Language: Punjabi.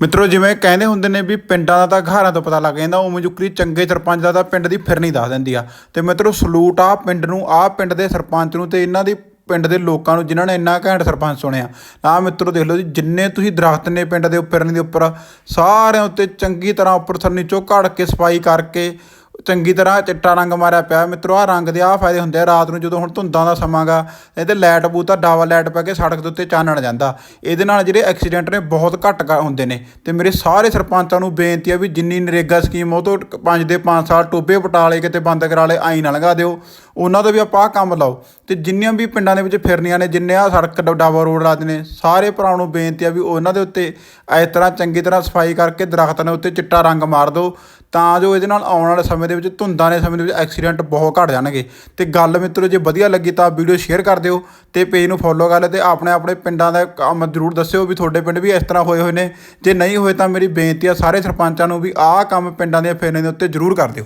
ਮਿੱਤਰੋ, ਜਿਵੇਂ ਕਹਿੰਦੇ ਹੁੰਦੇ ਨੇ ਵੀ ਪਿੰਡਾਂ ਦਾ ਤਾਂ ਘਰਾਂ ਤੋਂ ਪਤਾ ਲੱਗ ਜਾਂਦਾ ਉਹ ਮਜੁਕਰੀ ਚੰਗੇ ਸਰਪੰਚ ਦਾ ਤਾਂ ਪਿੰਡ ਦੀ ਫਿਰਨੀ ਦੱਸ ਦਿੰਦੀ ਆ। ਤੇ ਮਿੱਤਰੋ, ਸਲੂਟ ਆ ਪਿੰਡ ਨੂੰ, ਆ ਪਿੰਡ ਦੇ ਸਰਪੰਚ ਨੂੰ ਤੇ ਇਹਨਾਂ ਦੀ ਪਿੰਡ ਦੇ ਲੋਕਾਂ ਨੂੰ ਜਿਨ੍ਹਾਂ ਨੇ ਇੰਨਾ ਘੈਂਟ ਸਰਪੰਚ ਸੁਣਿਆ ਆ ਮਿੱਤਰੋ, ਦੇਖ ਲਓ ਜੀ, ਜਿੰਨੇ ਤੁਸੀਂ ਦਰਖਤ ਨੇ ਪਿੰਡ ਦੇ ਉੱਪਰ ਦੇ ਉੱਪਰ, ਸਾਰਿਆਂ ਉੱਤੇ ਚੰਗੀ ਤਰ੍ਹਾਂ ਉੱਪਰ ਥਰ 'ਚੋਂ ਘੜ ਕੇ ਸਫ਼ਾਈ ਕਰਕੇ ਚੰਗੀ ਤਰ੍ਹਾਂ ਚਿੱਟਾ ਰੰਗ ਮਾਰਿਆ ਪਿਆ ਮਿੱਤਰੋ ਆ ਰੰਗ ਦੇ ਆ ਫਾਇਦੇ ਹੁੰਦੇ ਆ। ਰਾਤ ਨੂੰ ਜਦੋਂ ਹੁਣ ਧੁੰਦਾਂ ਦਾ ਸਮਾਂ ਗਾ ਇਹਦੇ ਲਾਈਟ ਬੂਤਾ ਡਬਲ ਲਾਈਟ ਪਾ ਕੇ ਸੜਕ ਦੇ ਉੱਤੇ ਚਾਨਣ ਜਾਂਦਾ। ਇਹਦੇ ਨਾਲ ਜਿਹੜੇ ਐਕਸੀਡੈਂਟ ਨੇ, ਬਹੁਤ ਘੱਟ ਕ- ਹੁੰਦੇ ਨੇ। ਤੇ ਮੇਰੇ ਸਾਰੇ ਸਰਪੰਚਾਂ ਨੂੰ ਬੇਨਤੀ ਆ ਵੀ ਜਿੰਨੀ ਨਰੇਗਾ ਸਕੀਮ ਉਹ ਤੋਂ 5 ਦੇ 5 ਸਾਲ ਟੋਬੇ ਪਟਾਲੇ ਕਿਤੇ ਬੰਦ ਕਰਾ ਲਏ, ਆਈ ਨਾ ਲਗਾ ਦਿਓ। ਉਹਨਾਂ ਦਾ ਵੀ ਆਪਾਂ ਆਹ ਕੰਮ ਲਾਓ। ਤੇ ਜਿੰਨੀਆਂ ਵੀ ਪਿੰਡਾਂ ਦੇ ਵਿੱਚ ਫਿਰਨੀਆਂ ਨੇ, ਜਿੰਨੇ ਆ ਸੜਕ ਡ- ਡਾਬਾ ਰੋਡ ਲਾਦੇ ਨੇ, ਸਾਰੇ ਭਰਾਵਾਂ ਨੂੰ ਬੇਨਤੀ ਆ ਵੀ ਉਹਨਾਂ ਦੇ ਉੱਤੇ ਇਸ ਤਰ੍ਹਾਂ ਚੰਗੀ ਤਰ੍ਹਾਂ ਸਫ਼ਾਈ ਕਰਕੇ ਦਰਖਤਾਂ ਦੇ ਉੱਤੇ ਚਿੱਟਾ ਰੰਗ ਮਾਰ ਦਿਓ, ਤਾਂ ਜੋ ਇਹਦੇ ਨਾਲ ਆਉਣ ਵਾਲੇ ਸਮੇਂ ਦੇ ਵਿੱਚ, ਧੁੰਦਾਂ ਦੇ ਸਮੇਂ ਦੇ ਵਿੱਚ ਐਕਸੀਡੈਂਟ ਬਹੁਤ ਘਟ ਜਾਣਗੇ। ਤੇ ਗੱਲ ਮਿੱਤਰੋ, ਜੇ ਵਧੀਆ ਲੱਗੀ ਤਾਂ ਵੀਡੀਓ ਸ਼ੇਅਰ ਕਰ ਦਿਓ ਤੇ ਪੇਜ ਨੂੰ ਫੋਲੋ ਕਰ ਲਿਓ ਤੇ ਆਪਣੇ ਆਪਣੇ ਪਿੰਡਾਂ ਦਾ ਕੰਮ ਜ਼ਰੂਰ ਦੱਸਿਓ ਵੀ ਤੁਹਾਡੇ ਪਿੰਡ ਵੀ ਇਸ ਤਰ੍ਹਾਂ ਹੋਏ ਹੋਏ ਨੇ। ਜੇ ਨਹੀਂ ਹੋਏ ਤਾਂ ਮੇਰੀ ਬੇਨਤੀ ਆ ਸਾਰੇ ਸਰਪੰਚਾਂ ਨੂੰ ਵੀ ਆਹ ਕੰਮ ਪਿੰਡਾਂ ਦੀਆਂ ਫੇਰੀਆਂ ਦੇ ਉੱਤੇ ਜ਼ਰੂਰ ਕਰ ਦਿਓ।